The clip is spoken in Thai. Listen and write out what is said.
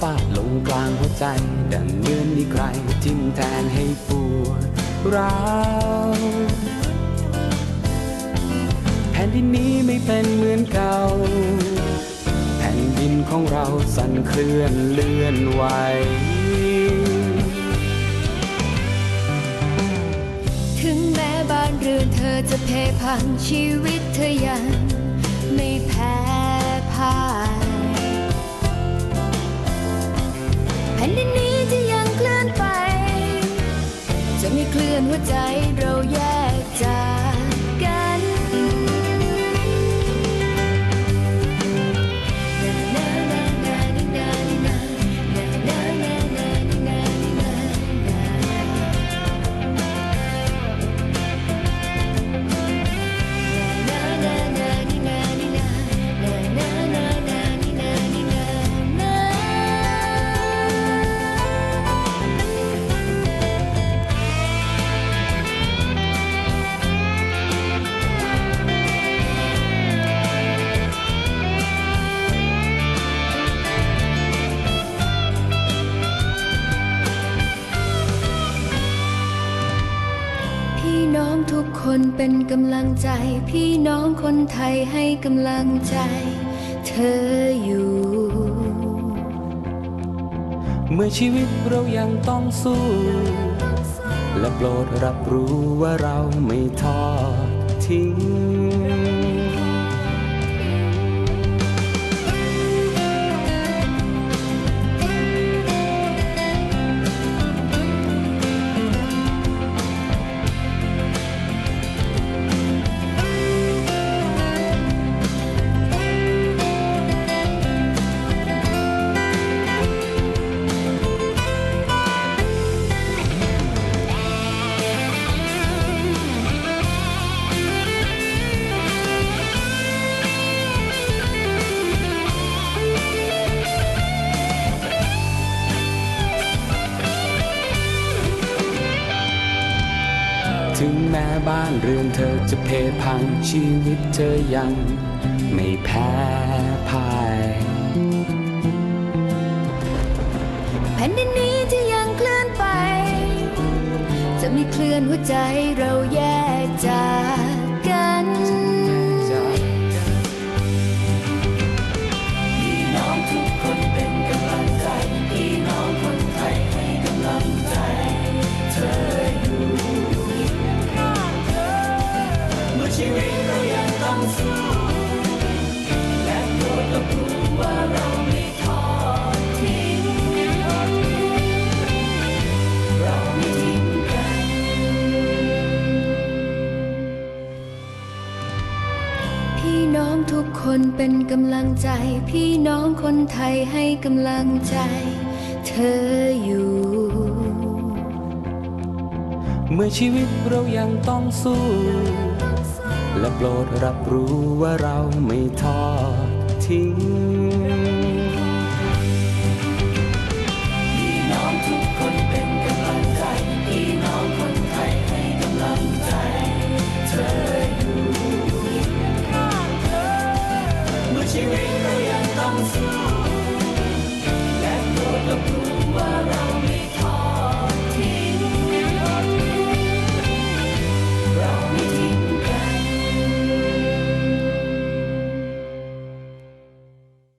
ฟาดลงกลางหัวใจ ดังเหมือนมีใครทิ่มแทงให้ปวดร้าวแผ่นดินนี้ไม่เป็นเหมือนเก่า แผ่นดินของเราสั่นเคลื่อนเลื่อนไหวถึงแม้บ้านเรือนเธอจะเพพังชีวิตเธอยังไม่แพ้ พี่น้องทุกคนเป็นกำลังใจ พี่น้องคนไทยให้กำลังใจ เธออยู่ เมื่อชีวิตเรายังต้องสู้ และโปรดรับรู้ว่าเราไม่ทอดทิ้ง ถึงแม้บ้านเรือนเธอจะเพพังชีวิตเธอยังไม่แพ้พ่ายแผ่นดินนี้จะยังเคลื่อนไป จะไม่เคลื่อนหัวใจเราแยกจาก ทุกคนเป็นกำลังใจ พี่น้องคนไทยให้กำลังใจ เธออยู่ เมื่อชีวิตเรายังต้องสู้ และโปรดรับรู้ว่าเราไม่ทอดทิ้ง